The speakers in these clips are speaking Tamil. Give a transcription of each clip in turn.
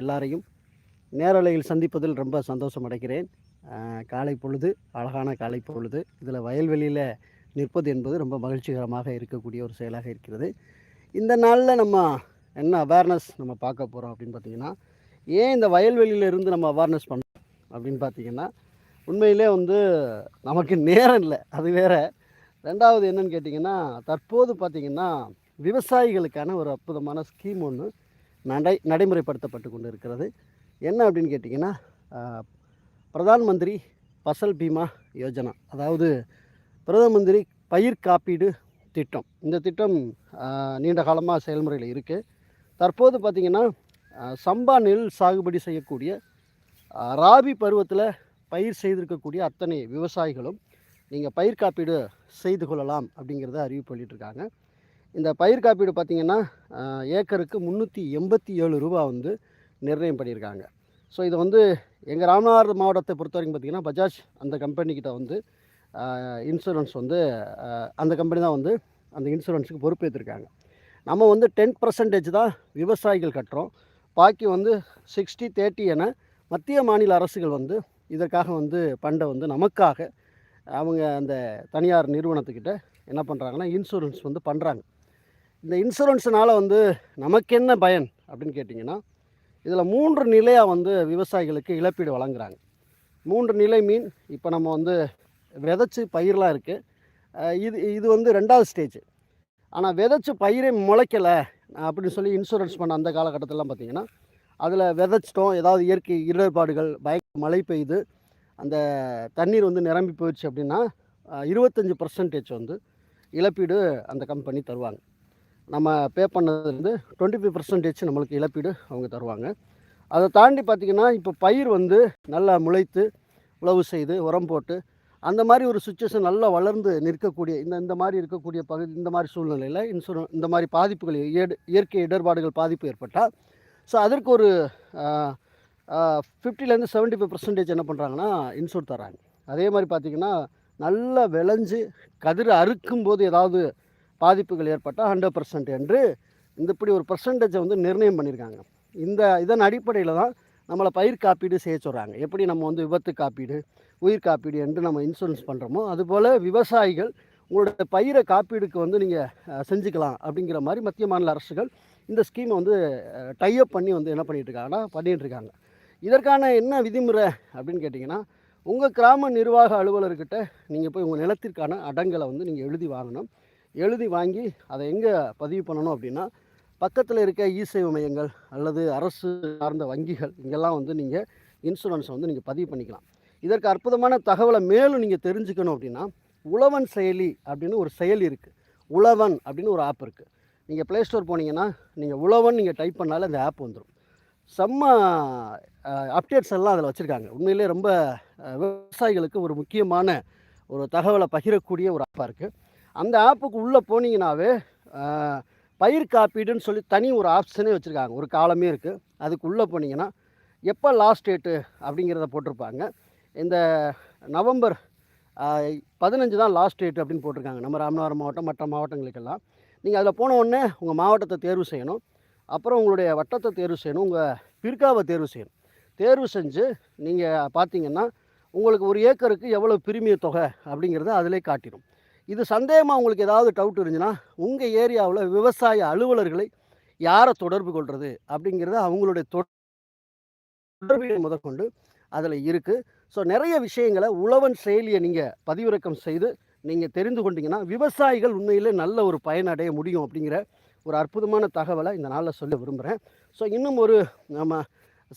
எல்லாரையும் நேரலையில் சந்திப்பதில் ரொம்ப சந்தோஷம் அடைகிறேன் காலை பொழுது அழகான காலை பொழுது இதில் வயல்வெளியில் நிற்பது என்பது ரொம்ப மகிழ்ச்சிகரமாக இருக்கக்கூடிய ஒரு செயலாக இருக்கிறது. இந்த நாளில் நம்ம என்ன அவேர்னஸ் நம்ம பார்க்க போகிறோம் அப்படின்னு பார்த்தீங்கன்னா ஏன் இந்த வயல்வெளியில் இருந்து நம்ம அவேர்னஸ் பண்ணோம் அப்படின்னு பார்த்தீங்கன்னா உண்மையிலே வந்து நமக்கு நேரம் இல்லை. அது வேற. ரெண்டாவது என்னன்னு கேட்டிங்கன்னா தற்போது பார்த்திங்கன்னா விவசாயிகளுக்கான ஒரு அற்புதமான ஸ்கீம் ஒன்று நடை நடைமுறைப்படுத்தப்பட்டு கொண்டு இருக்கிறது என்ன அப்படின்னு கேட்டிங்கன்னா பிரதான் மந்திரி ஃபசல் பீமா யோஜனா அதாவது பிரதம மந்திரி பயிர் காப்பீடு திட்டம். இந்த திட்டம் நீண்ட காலமாக செயல்முறையில் இருக்குது தற்போது பார்த்திங்கன்னா சம்பா நெல் சாகுபடி செய்யக்கூடிய ராபி பருவத்தில் பயிர் செய்திருக்கக்கூடிய அத்தனை விவசாயிகளும் நீங்கள் பயிர் காப்பீடு செய்து கொள்ளலாம் அப்படிங்கிறத அறிவிப்பு இருக்காங்க இந்த பயிர் காப்பீடு பார்த்திங்கன்னா ஏக்கருக்கு முந்நூற்றி எண்பத்தி ஏழு ரூபா வந்து நிர்ணயம் பண்ணியிருக்காங்க. ஸோ இது வந்து எங்கள் ராமநாதபுரம் மாவட்டத்தை பொறுத்த வரைக்கும் பார்த்திங்கன்னா பஜாஜ் அந்த கம்பெனிக்கிட்ட வந்து இன்சூரன்ஸ் வந்து அந்த கம்பெனி தான் வந்து அந்த இன்சூரன்ஸுக்கு பொறுப்பேற்றிருக்காங்க நம்ம வந்து டென் பர்சன்டேஜ் தான் விவசாயிகள் கட்டுறோம். பாக்கி வந்து சிக்ஸ்டி தேர்ட்டி என மத்திய மாநில அரசுகள் வந்து இதற்காக வந்து பண்டை வந்து நமக்காக அவங்க அந்த தனியார் நிறுவனத்துக்கிட்ட என்ன பண்ணுறாங்கன்னா இன்சூரன்ஸ் வந்து பண்ணுறாங்க இந்த இன்சூரன்ஸுனால் வந்து நமக்கு என்ன பயன் அப்படின்னு கேட்டிங்கன்னா இதில் மூன்று நிலையாக வந்து விவசாயிகளுக்கு இழப்பீடு வழங்குறாங்க. மூன்று நிலை மீன் இப்போ நம்ம வந்து விதைச்சி பயிரெலாம் இருக்குது இது இது வந்து ரெண்டாவது ஸ்டேஜ் ஆனால் விதைச்சி பயிரே முளைக்கலை அப்படின்னு சொல்லி இன்சூரன்ஸ் பண்ண அந்த காலகட்டத்திலலாம் பார்த்திங்கன்னா அதில் விதைச்சிட்டோம். ஏதாவது இயற்கை இடர்பாடுகள் பய மழை பெய்யுது அந்த தண்ணீர் வந்து நிரம்பி போயிடுச்சு அப்படின்னா இருபத்தஞ்சி பர்சன்டேஜ் வந்து இழப்பீடு அந்த கம்பெனி தருவாங்க. நம்ம பே பண்ணது வந்து டுவெண்ட்டி ஃபைவ் பர்சன்டேஜ் நம்மளுக்கு இழப்பீடு அவங்க தருவாங்க. அதை தாண்டி பார்த்திங்கன்னா இப்போ பயிர் வந்து நல்லா முளைத்து உழவு செய்து உரம் போட்டு அந்த மாதிரி ஒரு சுச்சுவேஷன் நல்லா வளர்ந்து நிற்கக்கூடிய இந்த இந்த மாதிரி இருக்கக்கூடிய பகுதி இந்த மாதிரி சூழ்நிலையில் இன்சூரன்ஸ் இந்த மாதிரி பாதிப்புகள் இயற்கை இடர்பாடுகள் பாதிப்பு ஏற்பட்டால் ஸோ அதற்கு ஒரு ஃபிஃப்டிலேருந்து செவன்ட்டி ஃபைவ் பர்சன்டேஜ் என்ன பண்ணுறாங்கன்னா இன்சூர் தராங்க அதே மாதிரி பார்த்திங்கன்னா நல்லா விளைஞ்சு கதிர் அறுக்கும் போது ஏதாவது பாதிப்புகள் ஏற்பட்டால் ஹண்ட்ரட் பர்சன்ட் என்று இந்த இப்படி ஒரு பர்சன்டேஜை வந்து நிர்ணயம் பண்ணியிருக்காங்க இந்த இதன் அடிப்படையில் தான் நம்மளை பயிர் காப்பீடு செய்ய சொல்கிறாங்க எப்படி நம்ம வந்து விபத்து காப்பீடு உயிர் காப்பீடு என்று நம்ம இன்சூரன்ஸ் பண்ணுறோமோ அதுபோல் விவசாயிகள் உங்களோட பயிரை காப்பீடுக்கு வந்து நீங்கள் செஞ்சுக்கலாம் அப்படிங்கிற மாதிரி மத்திய மாநில அரசுகள் இந்த ஸ்கீமை வந்து டைஅப் பண்ணி வந்து என்ன பண்ணிகிட்ருக்காங்கன்னா பண்ணிகிட்ருக்காங்க இருக்காங்க. இதற்கான என்ன விதிமுறை அப்படின்னு கேட்டிங்கன்னா உங்கள் கிராம நிர்வாக அலுவலர்கிட்ட நீங்கள் போய் உங்கள் நிலத்திற்கான அடங்கலை வந்து நீங்கள் எழுதி வாங்கணும். எழுதி வாங்கி அதை எங்கே பதிவு பண்ணணும் அப்படின்னா பக்கத்தில் இருக்க இ சேவை மையங்கள் அல்லது அரசு சார்ந்த வங்கிகள் இங்கெல்லாம் வந்து நீங்கள் இன்சூரன்ஸை வந்து நீங்கள் பதிவு பண்ணிக்கலாம். இதற்கு அற்புதமான தகவலை மேலும் நீங்கள் தெரிஞ்சுக்கணும் அப்படின்னா உழவன் செயலி அப்படின்னு ஒரு செயலி இருக்குது உழவன் அப்படின்னு ஒரு ஆப் இருக்குது நீங்கள் ப்ளே ஸ்டோர் போனீங்கன்னா நீங்கள் உழவன் நீங்கள் டைப் பண்ணாலே அந்த ஆப் வந்துடும் செம்ம அப்டேட்ஸ் எல்லாம் அதில் வச்சுருக்காங்க. உண்மையிலே ரொம்ப விவசாயிகளுக்கு ஒரு முக்கியமான ஒரு தகவலை பகிரக்கூடிய ஒரு ஆப்பாக இருக்குது அந்த ஆப்புக்கு உள்ளே போனீங்கன்னாவே பயிர் காப்பீடுன்னு சொல்லி தனி ஒரு ஆப்ஷனே வச்சுருக்காங்க. ஒரு காலமே இருக்குது அதுக்கு உள்ளே போனீங்கன்னா எப்போ லாஸ்ட் டேட்டு அப்படிங்கிறத போட்டிருப்பாங்க. இந்த நவம்பர் பதினஞ்சு தான் லாஸ்ட் டேட் அப்படின்னு போட்டிருக்காங்க. நம்ம ராமநாதபுரம் மாவட்டம் மற்ற மாவட்டங்களுக்கெல்லாம். நீங்கள் அதில் போன உடனே உங்கள் மாவட்டத்தை தேர்வு செய்யணும். அப்புறம் உங்களுடைய வட்டத்தை தேர்வு செய்யணும். உங்கள் பிற்காவை தேர்வு செய்யணும். தேர்வு செஞ்சு நீங்கள் பார்த்தீங்கன்னா உங்களுக்கு ஒரு ஏக்கருக்கு எவ்வளோ பிரிமிய தொகை அப்படிங்கிறத அதிலே காட்டிடும். இது சந்தேகமாக உங்களுக்கு ஏதாவது டவுட் இருந்துச்சுன்னா உங்கள் ஏரியாவில் விவசாய அலுவலர்களை யாரை தொடர்பு கொள்வது அப்படிங்கிறத அவங்களுடைய தொடர்பு முதற்கொண்டு அதில் இருக்குது ஸோ நிறைய விஷயங்களை உழவன் செயலியை நீங்கள் பதிவிறக்கம் செய்து நீங்கள் தெரிந்து கொண்டீங்கன்னா விவசாயிகள் உண்மையிலே நல்ல ஒரு பயனடைய முடியும் அப்படிங்கிற ஒரு அற்புதமான தகவலை இந்த நாளில் சொல்ல விரும்புகிறேன் ஸோ இன்னும் ஒரு நம்ம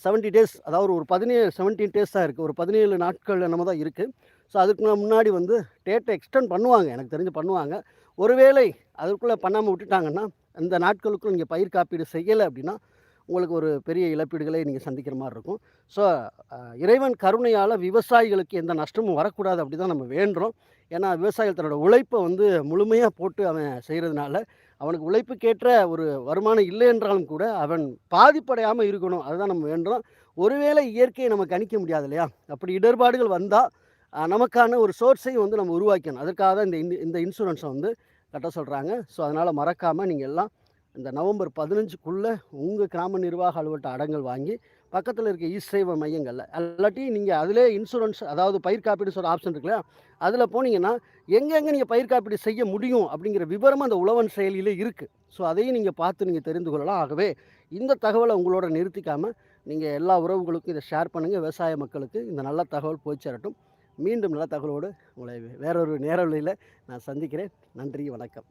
செவன்ட்டி டேஸ் அதாவது ஒரு பதினேழு செவன்டீன் டேஸ் தான் இருக்குது ஒரு பதினேழு நாட்கள் என்னமோ தான் இருக்குது ஸோ அதுக்கு நான் முன்னாடி வந்து டேட்டை எக்ஸ்டெண்ட் பண்ணுவாங்க. எனக்கு தெரிஞ்சு பண்ணுவாங்க. ஒருவேளை அதுக்குள்ளே பண்ணாமல் விட்டுட்டாங்கன்னா இந்த நாட்களுக்குள் நீங்கள் பயிர் காப்பீடு செய்யலை அப்படின்னா உங்களுக்கு ஒரு பெரிய இழப்பீடுகளை நீங்கள் சந்திக்கிற மாதிரி இருக்கும். ஸோ இறைவன் கருணையால் விவசாயிகளுக்கு எந்த நஷ்டமும் வரக்கூடாது அப்படி தான் நம்ம வேண்டுறோம். ஏன்னா விவசாயிகள் தன்னோட உழைப்பை வந்து முழுமையாக போட்டு அவன் செய்கிறதுனால அவனுக்கு உழைப்புக்கேற்ற ஒரு வருமானம் இல்லை என்றாலும் கூட அவன் பாதிப்படையாமல் இருக்கணும். அதுதான் நம்ம வேண்டுறோம். ஒருவேளை இயற்கையை நம்ம கணிக்க முடியாது இல்லையா? அப்படி இடர்பாடுகள் வந்தால் நமக்கான ஒரு சோர்ஸையும் வந்து நம்ம உருவாக்கணும் அதற்காக தான் இந்த இன் இந்த இன்சூரன்ஸை வந்து கட்ட சொல்கிறாங்க ஸோ அதனால் மறக்காமல் நீங்கள் எல்லாம் இந்த நவம்பர் பதினஞ்சுக்குள்ளே உங்கள் கிராம நிர்வாக அலுவலர்கிட்ட அடங்கல் வாங்கி பக்கத்தில் இருக்க இ சேவை மையங்களில் இல்லாட்டி நீங்கள் அதிலே இன்சூரன்ஸ் அதாவது பயிர் காப்பீடு சொல்கிற ஆப்ஷன் இருக்குல்ல அதில் போனீங்கன்னா எங்கெங்கே நீங்கள் பயிர் காப்பீடு செய்ய முடியும் அப்படிங்கிற விவரமும் அந்த உழவன் செயலியில் இருக்குது ஸோ அதையும் நீங்கள் பார்த்து நீங்கள் தெரிந்து கொள்ளலாம். ஆகவே இந்த தகவலை உங்களோட நிறுத்திக்காமல் நீங்கள் எல்லா உறவுகளுக்கும் இதை ஷேர் பண்ணுங்கள் விவசாய மக்களுக்கு இந்த நல்ல தகவல் போய் சேரட்டும். மீண்டும் நல்ல தகவலோடு உங்களை வேறொரு நேரவழியில் நான் சந்திக்கிறேன். நன்றி வணக்கம்.